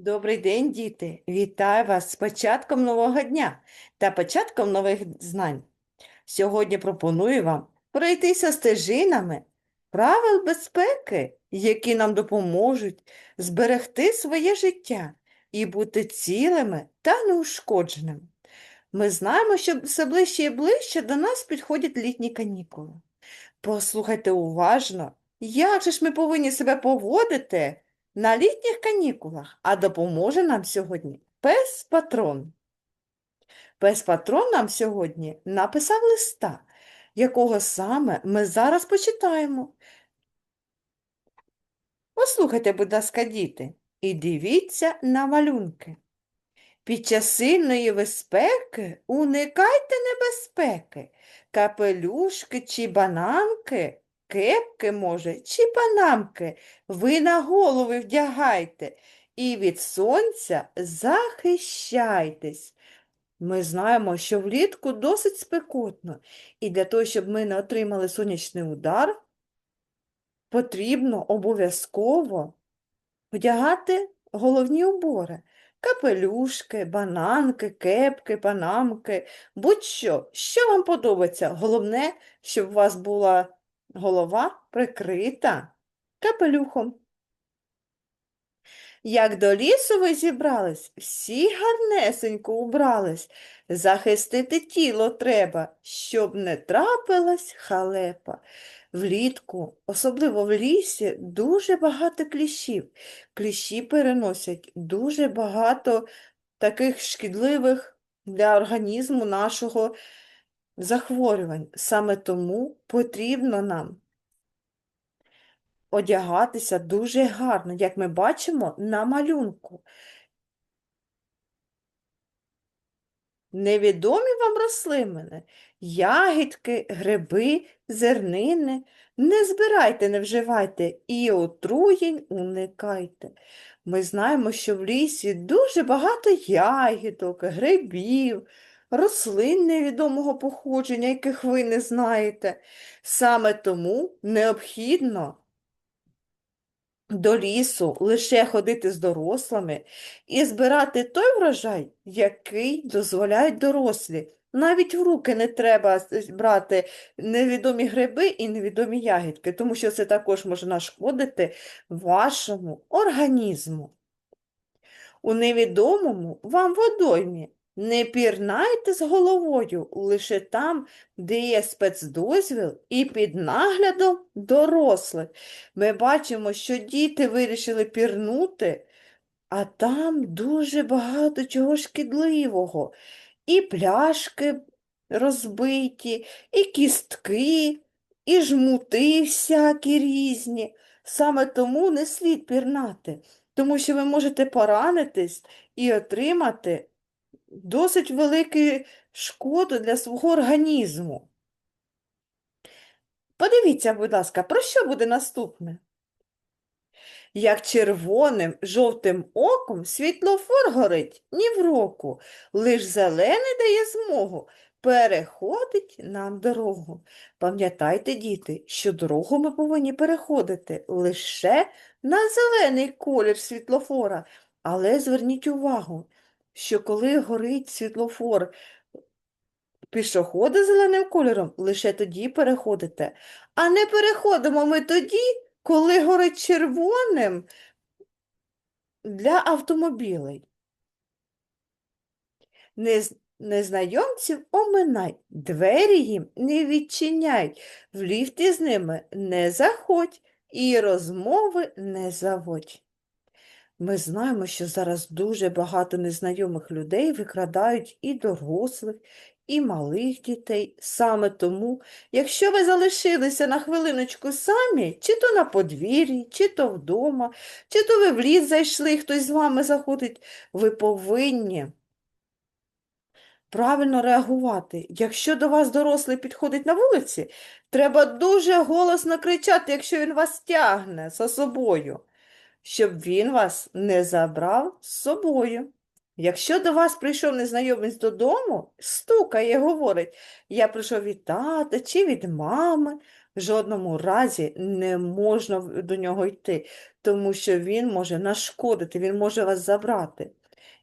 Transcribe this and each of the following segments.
Добрий день, діти! Вітаю вас з початком нового дня та початком нових знань. Сьогодні пропоную вам пройтися стежинами правил безпеки, які нам допоможуть зберегти своє життя і бути цілими та неушкодженими. Ми знаємо, що все ближче і ближче до нас підходять літні канікули. Послухайте уважно, як же ж ми повинні себе поводити на літніх канікулах, а допоможе нам сьогодні пес-патрон. Пес-патрон нам сьогодні написав листа, якого саме ми зараз почитаємо. Послухайте, будь ласка, діти, і дивіться на малюнки. Під час сильної безпеки уникайте небезпеки, капелюшки чи бананки, кепки, може, чи панамки ви на голови вдягайте і від сонця захищайтесь. Ми знаємо, що влітку досить спекотно, і для того, щоб ми не отримали сонячний удар, потрібно обов'язково вдягати головні убори. Капелюшки, бананки, кепки, панамки, будь-що, що вам подобається. Головне, щоб у вас була голова прикрита капелюхом. Як до лісу ви зібрались, всі гарнесенько убрались. Захистити тіло треба, щоб не трапилась халепа. Влітку, особливо в лісі, дуже багато кліщів. Кліщі переносять дуже багато таких шкідливих для організму нашого захворювань. Саме тому потрібно нам одягатися дуже гарно, як ми бачимо на малюнку. Невідомі вам рослини, ягідки, гриби, зернини. Не збирайте, не вживайте і отруєнь уникайте. Ми знаємо, що в лісі дуже багато ягідок, грибів, рослин невідомого походження, яких ви не знаєте. Саме тому необхідно до лісу лише ходити з дорослими і збирати той врожай, який дозволяють дорослі. Навіть в руки не треба брати невідомі гриби і невідомі ягідки, тому що це також може нашкодити вашому організму. У невідомому вам водоймі не пірнайте з головою лише там, де є спецдозвіл і під наглядом дорослих. Ми бачимо, що діти вирішили пірнути, а там дуже багато чого шкідливого. І пляшки розбиті, і кістки, і жмути всякі різні. Саме тому не слід пірнати, тому що ви можете поранитись і отримати досить велику шкоду для свого організму. Подивіться, будь ласка, про що буде наступне? Як червоним жовтим оком світлофор горить ні в року, лиш зелений дає змогу, переходить нам дорогу. Пам'ятайте, діти, що дорогу ми повинні переходити лише на зелений колір світлофора. Але зверніть увагу, що коли горить світлофор пішоходи зеленим кольором, лише тоді переходите. А не переходимо ми тоді, коли горить червоним для автомобілей. Нез- Незнайомців оминай, двері їм не відчиняй, в ліфті з ними не заходь і розмови не заводь. Ми знаємо, що зараз дуже багато незнайомих людей викрадають і дорослих, і малих дітей. Саме тому, якщо ви залишилися на хвилиночку самі, чи то на подвір'ї, чи то вдома, чи то ви в ліс зайшли, хтось з вами заходить, ви повинні правильно реагувати. Якщо до вас дорослий підходить на вулиці, треба дуже голосно кричати, якщо він вас тягне за собою щоб він вас не забрав з собою. Якщо до вас прийшов незнайомець додому, стукає, говорить, я прийшов від тата чи від мами, В жодному разі не можна до нього йти, тому що він може нашкодити, він може вас забрати.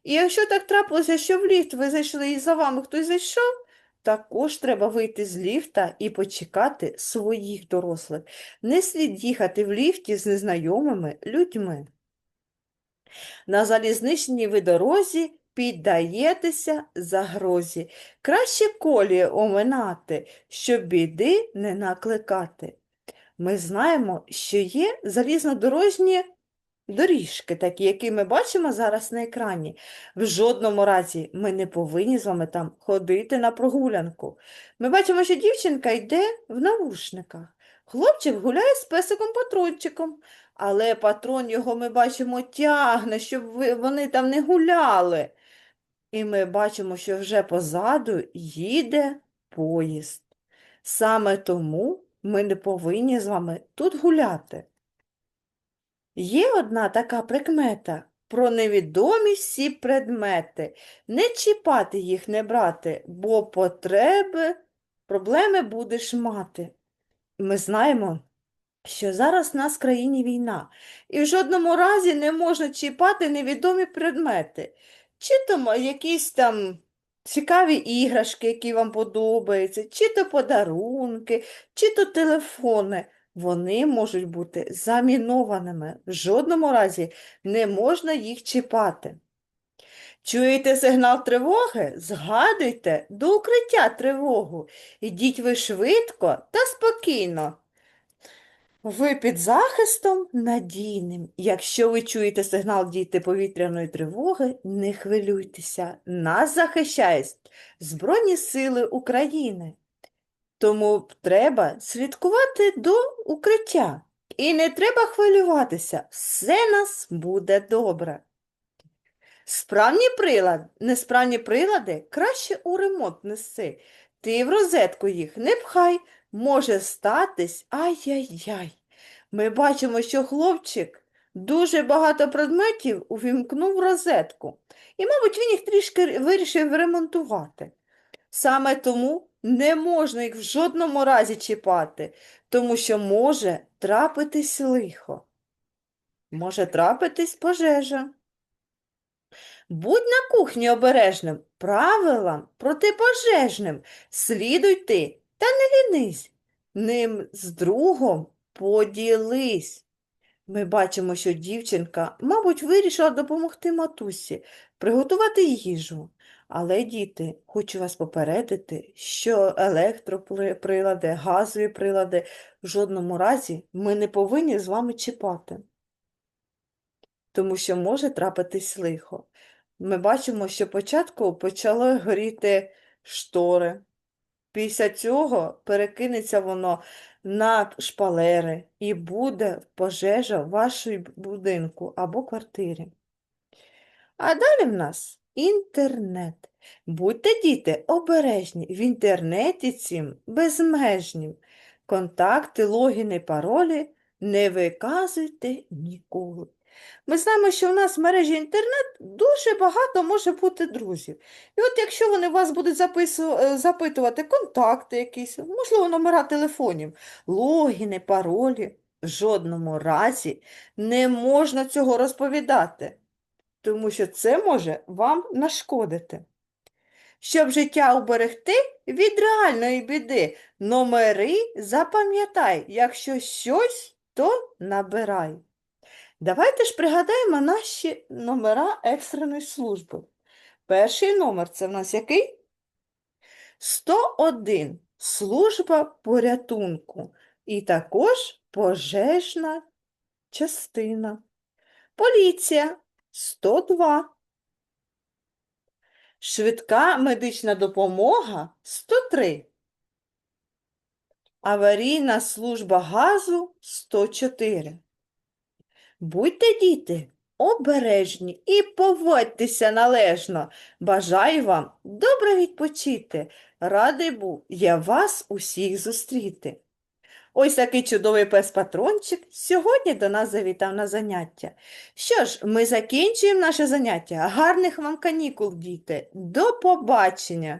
І якщо так трапилося, що в ліфт ви зайшли і за вами хтось зайшов, також треба вийти з ліфта і почекати своїх дорослих. Не слід їхати в ліфті з незнайомими людьми. На залізничній ви дорозі піддаєтеся загрозі. Краще колії оминати, щоб біди не накликати. Ми знаємо, що є залізнодорожні доріжки, такі, які ми бачимо зараз на екрані. В жодному разі ми не повинні з вами там ходити на прогулянку. Ми бачимо, що дівчинка йде в навушниках. Хлопчик гуляє з песиком-патрончиком, але патрон його, ми бачимо, тягне, щоб вони там не гуляли. І ми бачимо, що вже позаду їде поїзд. Саме тому ми не повинні з вами тут гуляти. Є одна така прикмета про невідомі всі предмети. Не чіпати їх, не брати, бо потреби, проблеми будеш мати. Ми знаємо, що зараз в нас в країні війна, і в жодному разі не можна чіпати невідомі предмети. Чи то якісь там цікаві іграшки, які вам подобаються, чи то подарунки, чи то телефони. Вони можуть бути замінованими. В жодному разі не можна їх чіпати. Чуєте сигнал тривоги? Згадуйте до укриття тривогу. Ідіть ви швидко та спокійно. Ви під захистом надійним. Якщо ви чуєте сигнал дійти повітряної тривоги, не хвилюйтеся. Нас захищають Збройні Сили України. Тому треба слідкувати до укриття. І не треба хвилюватися, все нас буде добре. Справні прилади, несправні прилади краще у ремонт неси. Ти в розетку їх не пхай, може статись ай-яй-яй. Ми бачимо, що хлопчик дуже багато предметів увімкнув в розетку. І, мабуть, він їх трішки вирішив ремонтувати. Саме тому не можна їх в жодному разі чіпати, тому що може трапитись лихо. Може трапитись пожежа. Будь на кухні обережним, правилам протипожежним. Слідуй ти та не лінись. Ним з другом поділись. Ми бачимо, що дівчинка, мабуть, вирішила допомогти матусі приготувати їжу. Але, діти, хочу вас попередити, що електроприлади, газові прилади в жодному разі ми не повинні з вами чіпати, тому що може трапитись лихо. Ми бачимо, що спочатку почали горіти штори. Після цього перекинеться воно на шпалери і буде пожежа в вашій будинку або квартирі. А далі в нас інтернет. Будьте, діти, обережні. В інтернеті цим безмежні. Контакти, логіни, паролі не виказуйте ніколи. Ми знаємо, що у нас в мережі інтернет дуже багато може бути друзів. І от якщо вони вас будуть запису- е, запитувати контакти якісь, можливо, номера телефонів, логіни, паролі, в жодному разі не можна цього розповідати, тому що це може вам нашкодити. Щоб життя уберегти від реальної біди, номери запам'ятай, якщо щось, то набирай. Давайте ж пригадаємо наші номера екстреної служби. Перший номер це в нас який? 101. Служба порятунку. І також пожежна частина. Поліція 102. Швидка медична допомога 103. Аварійна служба газу 104. Будьте, діти, обережні і поводьтеся належно. Бажаю вам добре відпочити. Радий був я вас усіх зустріти. Ось такий чудовий пес-патрончик сьогодні до нас завітав на заняття. Що ж, ми закінчуємо наше заняття. Гарних вам канікул, діти. До побачення!